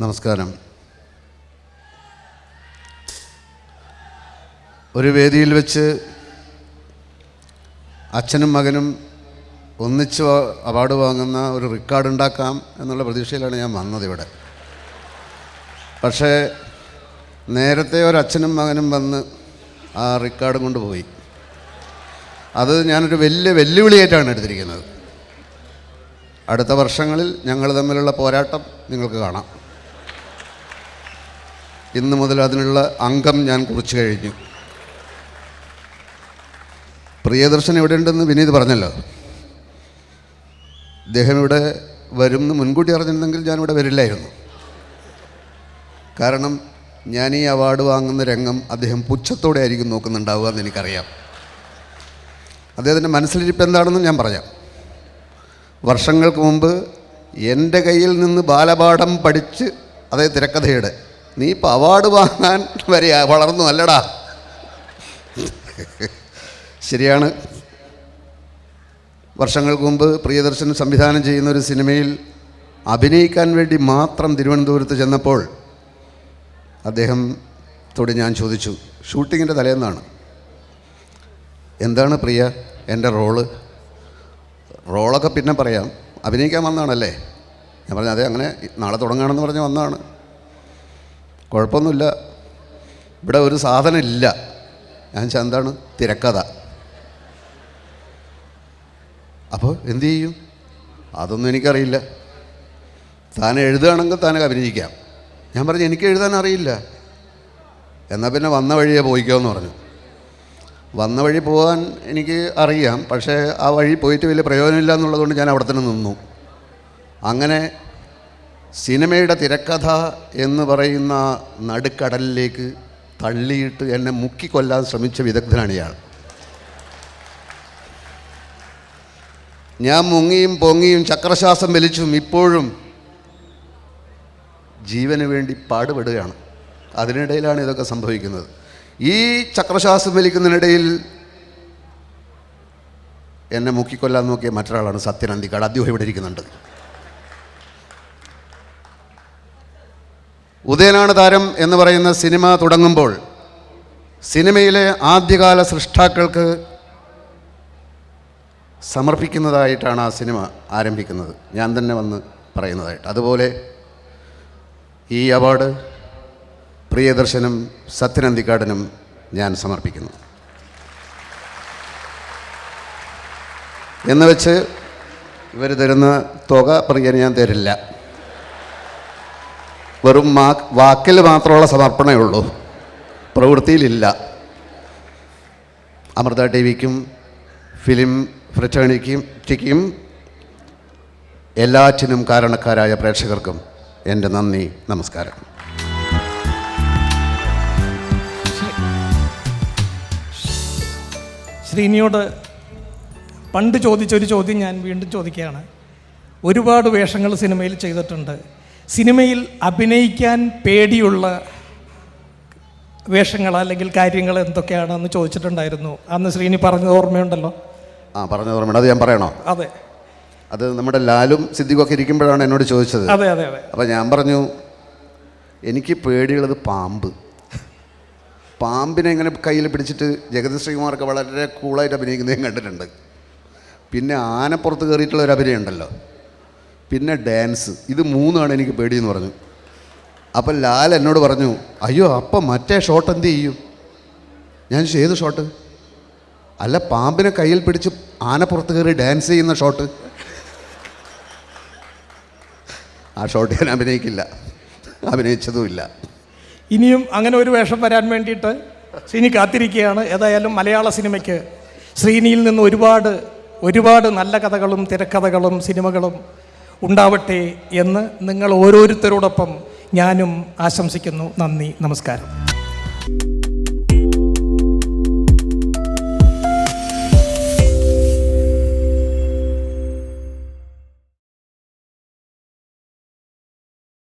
നമസ്കാരം. ഒരു വേദിയിൽ വെച്ച് അച്ഛനും മകനും ഒന്നിച്ച് അവാർഡ് വാങ്ങുന്ന ഒരു റെക്കോർഡ് ഉണ്ടാക്കാം എന്നുള്ള പ്രതീക്ഷയിലാണ് ഞാൻ വന്നത് ഇവിടെ. പക്ഷേ നേരത്തെ ഒരു അച്ഛനും മകനും വന്ന് ആ റെക്കോർഡ് കൊണ്ടുപോയി. അത് ഞാനൊരു വലിയ വെല്ലുവിളിയായിട്ടാണ് എടുത്തിരിക്കുന്നത്. അടുത്ത വർഷങ്ങളിൽ ഞങ്ങൾ തമ്മിലുള്ള പോരാട്ടം നിങ്ങൾക്ക് കാണാം. ഇന്ന് മുതൽ അതിനുള്ള അംഗം ഞാൻ കുറിച്ചു കഴിഞ്ഞു. പ്രിയദർശൻ ഇവിടെ ഉണ്ടെന്ന് വിനീത് പറഞ്ഞല്ലോ. ഇദ്ദേഹം ഇവിടെ വരും മുൻകൂട്ടി അറിഞ്ഞിരുന്നെങ്കിൽ ഞാനിവിടെ വരില്ലായിരുന്നു. കാരണം ഞാൻ ഈ അവാർഡ് വാങ്ങുന്ന രംഗം അദ്ദേഹം പുച്ഛത്തോടെ ആയിരിക്കും നോക്കുന്നുണ്ടാവുക എന്ന് എനിക്കറിയാം. അദ്ദേഹത്തിന്റെ മനസ്സിലിരിപ്പ് എന്താണെന്ന് ഞാൻ പറയാം. വർഷങ്ങൾക്ക് മുമ്പ് എന്റെ കയ്യിൽ നിന്ന് ബാലപാഠം പഠിച്ച് അതായത് തിരക്കഥയുടെ നീ ഇപ്പോൾ അവാർഡ് വാങ്ങാൻ വരെ വളർന്നു അല്ലടാ. ശരിയാണ്. വർഷങ്ങൾക്ക് മുമ്പ് പ്രിയദർശൻ സംവിധാനം ചെയ്യുന്ന ഒരു സിനിമയിൽ അഭിനയിക്കാൻ വേണ്ടി മാത്രം തിരുവനന്തപുരത്ത് ചെന്നപ്പോൾ അദ്ദേഹം ത്തോട് ഞാൻ ചോദിച്ചു ഷൂട്ടിങ്ങിന്റെ തലേന്നാണ്. എന്താണ് പ്രിയ? എന്റെ റോൾ? റോളൊക്കെ പിന്നെ പറയാം. അഭിനയിക്കാൻ വന്നതാണല്ലേ? ഞാൻ പറഞ്ഞു അതെ അങ്ങനെ നാളെ തുടങ്ങുകയാണെന്ന് പറഞ്ഞ് വന്നതാണ്. കുഴപ്പമൊന്നുമില്ല. ഇവിടെ ഒരു സാധനം ഇല്ല ഞാൻ എന്താണ്? തിരക്കഥ. അപ്പോൾ എന്തു ചെയ്യും? അതൊന്നും എനിക്കറിയില്ല. താൻ എഴുതുകയാണെങ്കിൽ താൻ അഭിനയിക്കാം. ഞാൻ പറഞ്ഞു എനിക്ക് എഴുതാൻ അറിയില്ല. എന്നാൽ പിന്നെ വന്ന വഴിയെ പോയിക്കോ എന്ന് പറഞ്ഞു. വന്ന വഴി പോകാൻ എനിക്ക് അറിയാം. പക്ഷേ ആ വഴി പോയിട്ട് വലിയ പ്രയോജനമില്ല എന്നുള്ളതുകൊണ്ട് ഞാൻ അവിടെ തന്നെ നിന്നു. അങ്ങനെ സിനിമയുടെ തിരക്കഥ എന്ന് പറയുന്ന നടുക്കടലിലേക്ക് തള്ളിയിട്ട് എന്നെ മുക്കിക്കൊല്ലാൻ ശ്രമിച്ച വിദഗ്ധനാണ് ഇയാൾ. ഞാൻ മുങ്ങിയും പൊങ്ങിയും ചക്രശ്വാസം വലിച്ചും ഇപ്പോഴും ജീവന് വേണ്ടി പാടുപെടുകയാണ്. അതിനിടയിലാണ് ഇതൊക്കെ സംഭവിക്കുന്നത്. ഈ ചക്രശ്വാസം വലിക്കുന്നതിനിടയിൽ എന്നെ മുക്കിക്കൊല്ലാൻ നോക്കിയ മറ്റൊരാളാണ് സത്യൻ അന്തിക്കാട് അദ്ദേഹം ഇവിടെ ഇരിക്കുന്നുണ്ട്. ഉദയനാണ് താരം എന്ന് പറയുന്ന സിനിമ തുടങ്ങുമ്പോൾ സിനിമയിലെ ആദ്യകാല സൃഷ്ടാക്കൾക്ക് സമർപ്പിക്കുന്നതായിട്ടാണ് ആ സിനിമ ആരംഭിക്കുന്നത്. ഞാൻ തന്നെ വന്ന് പറയുന്നതായിട്ട്. അതുപോലെ ഈ അവാർഡ് പ്രിയദർശനും സത്യനന്ദിക്കാടനും ഞാൻ സമർപ്പിക്കുന്നു. എന്ന് വെച്ച് ഇവർ തരുന്ന തുക പറയാൻ ഞാൻ തരില്ല. വെറും മാ വാക്കിൽ മാത്രമുള്ള സമർപ്പണമേ ഉള്ളൂ. പ്രവൃത്തിയിലില്ല. അമൃത ടി വിക്കും ഫിലിം ഫ്രറ്റേണിറ്റിക്കും എല്ലാറ്റിനും കാരണക്കാരായ പ്രേക്ഷകർക്കും എന്റെ നന്ദി നമസ്കാരം. ശ്രീനിയോട് പണ്ട് ചോദിച്ചൊരു ചോദ്യം ഞാൻ വീണ്ടും ചോദിക്കുകയാണ്. ഒരുപാട് വേഷങ്ങൾ സിനിമയിൽ ചെയ്തിട്ടുണ്ട്. സിനിമയിൽ അഭിനയിക്കാൻ പേടിയുള്ള വേഷങ്ങൾ അല്ലെങ്കിൽ കാര്യങ്ങൾ എന്തൊക്കെയാണെന്ന് ചോദിച്ചിട്ടുണ്ടായിരുന്നു. അന്ന് ശ്രീനി പറഞ്ഞത് ഓർമ്മയുണ്ടല്ലോ? ആ പറഞ്ഞത് ഓർമ്മയുണ്ട്. അത് ഞാൻ പറയണോ? അതെ. അത് നമ്മുടെ ലാലും സിദ്ദിഖൊക്കെ ഇരിക്കുമ്പോഴാണ് എന്നോട് ചോദിച്ചത്. അതെ അതെ അതെ. അപ്പം ഞാൻ പറഞ്ഞു എനിക്ക് പേടിയുള്ളത് പാമ്പ്. പാമ്പിനെ ഇങ്ങനെ കയ്യിൽ പിടിച്ചിട്ട് ജഗതി ശ്രീകുമാർക്ക് വളരെ കൂളായിട്ട് അഭിനയിക്കുന്നതും കണ്ടിട്ടുണ്ട്. പിന്നെ ആനപ്പുറത്ത് കയറിയിട്ടുള്ള ഒരു അഭിനയം ഉണ്ടല്ലോ. പിന്നെ ഡാൻസ്. ഇത് മൂന്നാണ് എനിക്ക് പേടിയെന്ന് പറഞ്ഞു. അപ്പം ലാൽ എന്നോട് പറഞ്ഞു അയ്യോ അപ്പം മറ്റേ ഷോട്ട് എന്ത് ചെയ്യും? ഞാൻ ചെയ്ത് ഷോട്ട്? അല്ല പാമ്പിനെ കയ്യിൽ പിടിച്ച് ആനപ്പുറത്ത് കയറി ഡാൻസ് ചെയ്യുന്ന ഷോട്ട്. ആ ഷോട്ട് ഞാൻ അഭിനയിക്കില്ല. അഭിനയിച്ചതുമില്ല. ഇനിയും അങ്ങനെ ഒരു വേഷം വരാൻ വേണ്ടിയിട്ട് ശ്രീനി കാത്തിരിക്കുകയാണ്. ഏതായാലും മലയാള സിനിമയ്ക്ക് ശ്രീനിയിൽ നിന്ന് ഒരുപാട് ഒരുപാട് നല്ല കഥകളും തിരക്കഥകളും സിനിമകളും ഉണ്ടാവട്ടെ എന്ന് നിങ്ങൾ ഓരോരുത്തരോടൊപ്പം ഞാനും ആശംസിക്കുന്നു. നന്ദി നമസ്കാരം.